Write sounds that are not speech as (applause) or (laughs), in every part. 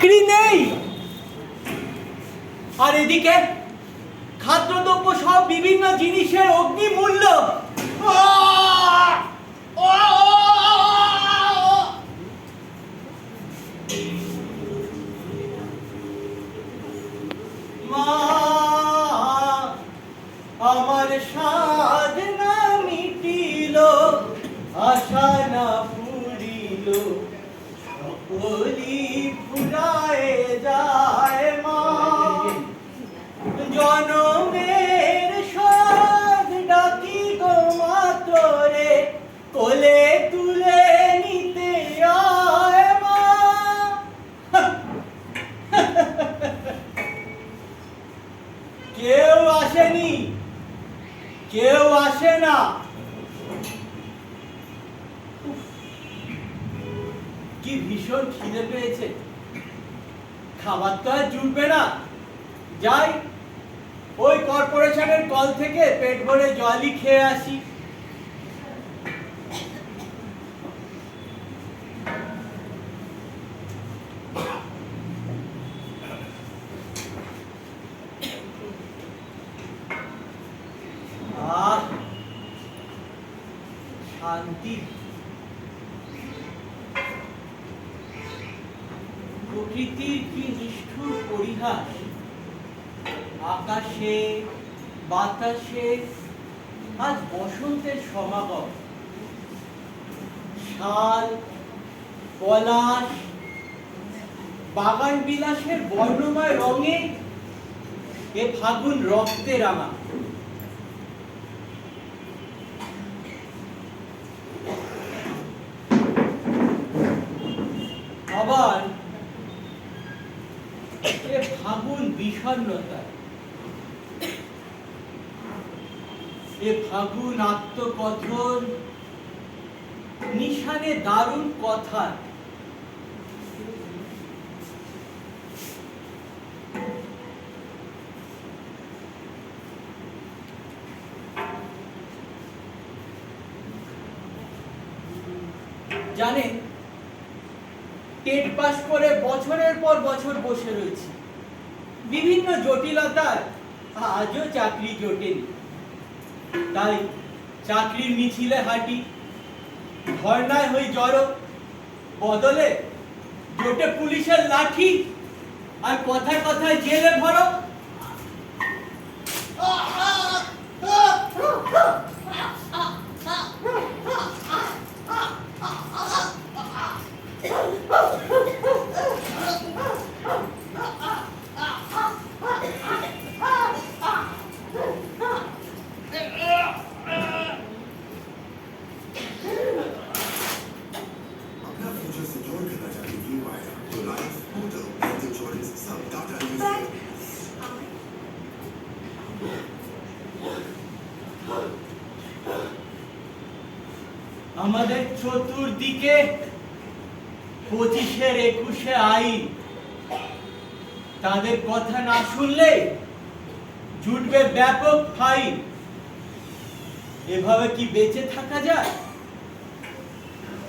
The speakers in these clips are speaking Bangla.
চাকরি নেই। আর এদিকে খাদ্যদ্রব্য সব বিভিন্ন জিনিসের অগ্নি মূল্য আমার সাধ কেউ আসে না। কি ভীষণ খিদে পেয়েছে। খাবার তো আর জুটবে না। যাই, ওই কর্পোরেশনের কল থেকে পেট ভরে জলই খেয়ে আসি। শান্তি প্রকৃতির কি নিষ্ঠুর পরিহাস? আকাশে, বাতাসে আজ বসন্তের সমাগম। শাল, পলাশ বাগান বিলাসের বর্ণময় রঙে এ ফাগুন রক্তে রাঙা। ফাগুন বিষণ্ণতা। এ ফাগুন আত্মকথন নিশানে দারুণ কথা। জানেন টেট পাস করে বছরের পর বছর বসে রয়েছি। বিভিন্ন জটিলতার আজও চাকরি জটিল তাই চাকরির মিছিলে হাঁটি, ধর্নায় হই জড়ো, বদলে জোটে পুলিশের লাঠি আর কথায় কথায় জেলে ভরো। আমাদের চতুর্দিকে পঁচিশের একুশে আইন। তাদের কথা না শুনলে জুটবে ব্যাপক ফাইন। এভাবে কি বেঁচে থাকা যায়?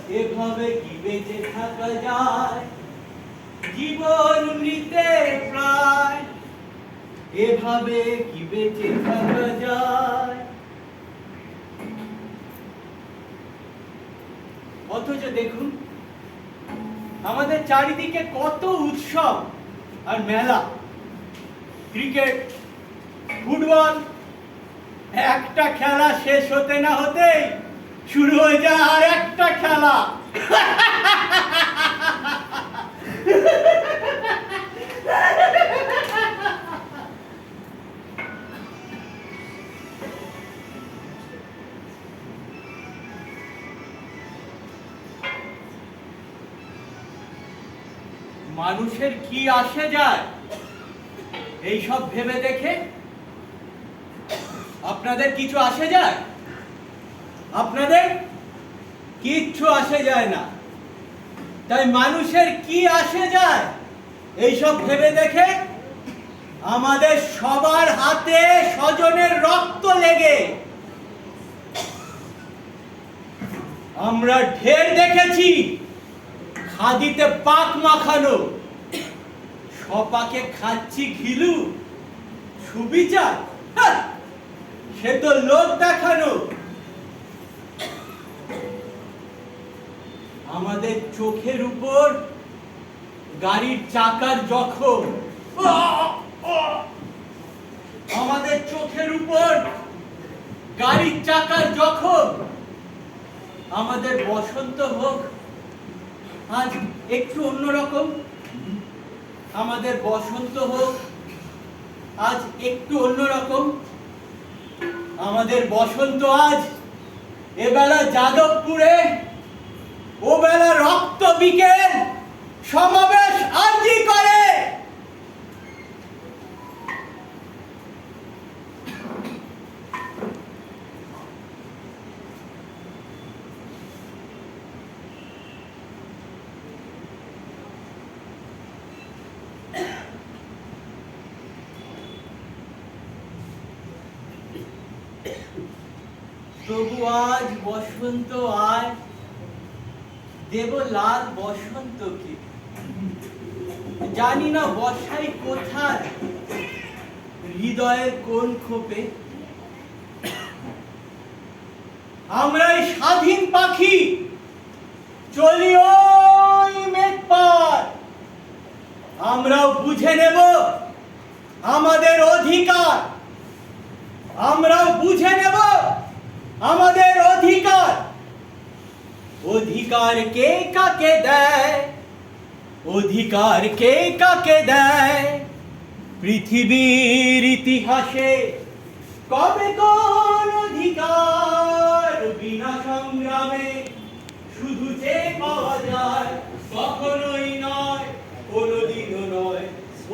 এভাবে কি বেঁচে থাকা যায়? জীবন মৃতে প্রায়। এভাবে কি বেঁচে থাকা যায়? অথচ দেখুন, আমাদের চারিদিকে কত উৎসব আর মেলা। ক্রিকেট, ফুটবল, একটা খেলা শেষ হতে না হতেই শুরু হয়ে যায় আর একটা খেলা। (laughs) মানুষের কি আসে যায়? এই সব ভেবে দেখে আপনাদের কিছু আসে যায়? আপনাদের কিচ্ছু আসে যায় না। তাই মানুষের কি আসে যায়? এইসব ভেবে দেখে আমাদের সবার হাতে স্বজনের রক্ত লেগে। আমরা ঢের দেখেছি, খাদিতে পাক মাখানো। সপাকে খাচ্ছি ঘিলু। সুবিচার? সে তো লোক দেখানো। আমাদের চোখের উপর গাড়ির চাকার জখম। আমাদের চোখের উপর গাড়ির চাকার জখম। আমাদের বসন্ত হোক, আজ একটু অন্যরকম। আমাদের বসন্ত হোক, আজ একটু অন্যরকম। আমাদের বসন্ত আজ এবেলা যাদবপুরে ও বেলা রক্ত বিকেল, সমাবেশ আরজি করে তবু আজ বসন্ত আয় দেব লাল বসন্ত কি জানি না বসাই কোথায় হৃদয়ের কোন খোপে আমরাই স্বাধীন পাখি, চলি ওই মেঘ আমরাও বুঝে নেব আমাদের অধিকার। আমরাও বুঝে নেব আমাদের অধিকার। অধিকার কে কাকে দেয়? অধিকার কে কাকে দেয়? পৃথিবীর ইতিহাসে কবে কোন অধিকার বিনা সংগ্রামে শুধু যে পাওয়া যায় কখনোই নয়, কোনোদিনও নয়,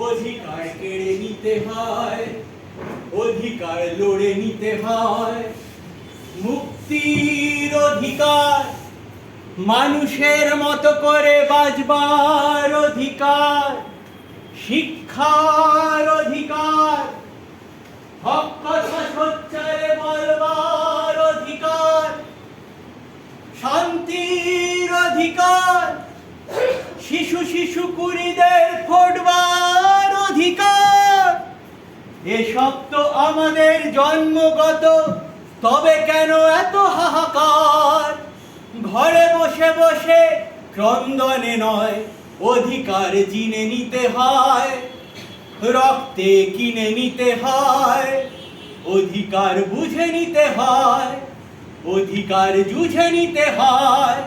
অধিকার কেড়ে নিতে হয়, অধিকার লড়ে নিতে হয়। মুক্তির অধিকার, মানুষের মতো করে বাজবার অধিকার, শিক্ষার অধিকার হক কথা সোচ্চারে বলবার অধিকার, শান্তির অধিকার, শিশু শিশু কুড়িদের ফোটবার অধিকার। এসব তো আমাদের জন্মগত তবে কেন এত হাহাকার? ঘরে বসে বসে ক্রন্দনে নয়, অধিকার জিনে নিতে হয়, রক্তে কিনে নিতে হয়, অধিকার বুঝে নিতে হয়, অধিকার জুঝে নিতে হয়,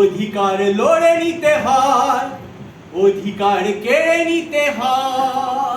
অধিকার লড়ে নিতে হয়, অধিকার কেড়ে নিতে হয়।